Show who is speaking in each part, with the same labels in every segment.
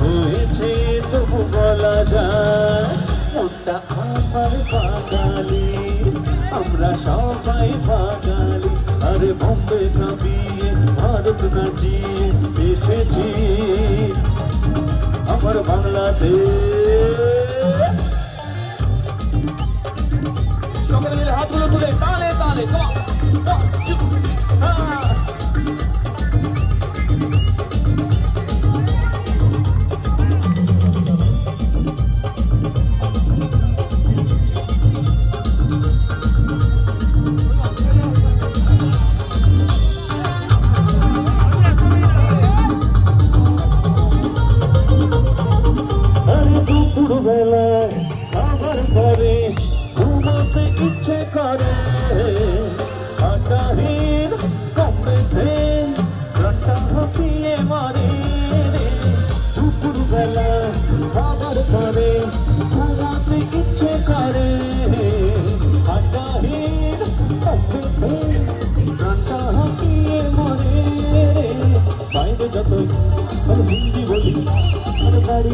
Speaker 1: হয়েছে, তবু বলা যায় ওটা আমার বাঙালি আমরা আরে বম্বে কাঁপিয়ে ভারত নাচিয়ে এসেছি। আমার বাংলাদেশ সকলে মিলে হাতগুলো তুলে তালে তালে চুপ হ্যাঁ। ঘুমাতে ইচ্ছে করে আটাহীন কমরেছে প্রাণটা হাঁপিয়ে মারে। দুপুর বেলায় খাবার পরে ঘুমাতে ইচ্ছে করে হাঁপিয়ে মারে। বাইরে হিন্দি বলি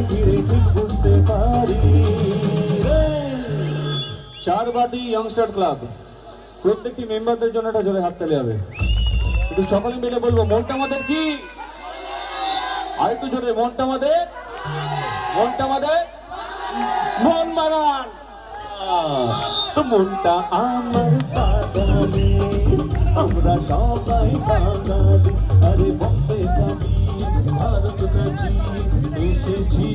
Speaker 1: ফিরে ঠিক বুঝতে চারবাদি ইয়ংস্টার ক্লাব প্রত্যেকটি মেম্বারদের জন্য একটা জোরে হাততালি হবে। একটু সকলে মিলে বলব, মনটা আমাদের কি? আর একটু জোরে, মনটা আমাদের? মনটা আমাদের? মন মারান তো মনটা আমার বাঙালি আমরা সবাই বাঙালি। আরে বম্বে যাবি, ভারত এসেছি।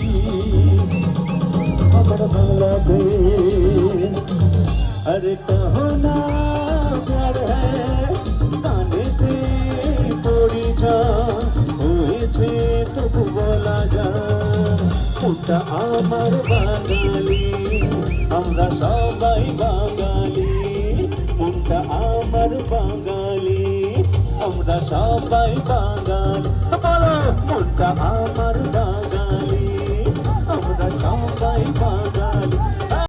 Speaker 1: এটা আমার বাঙালি, আমরা সবাই বাঙালি। মনটা আমার বাঙালি, আমরা সবাই বাঙালি। মনটা আমার বাঙালি।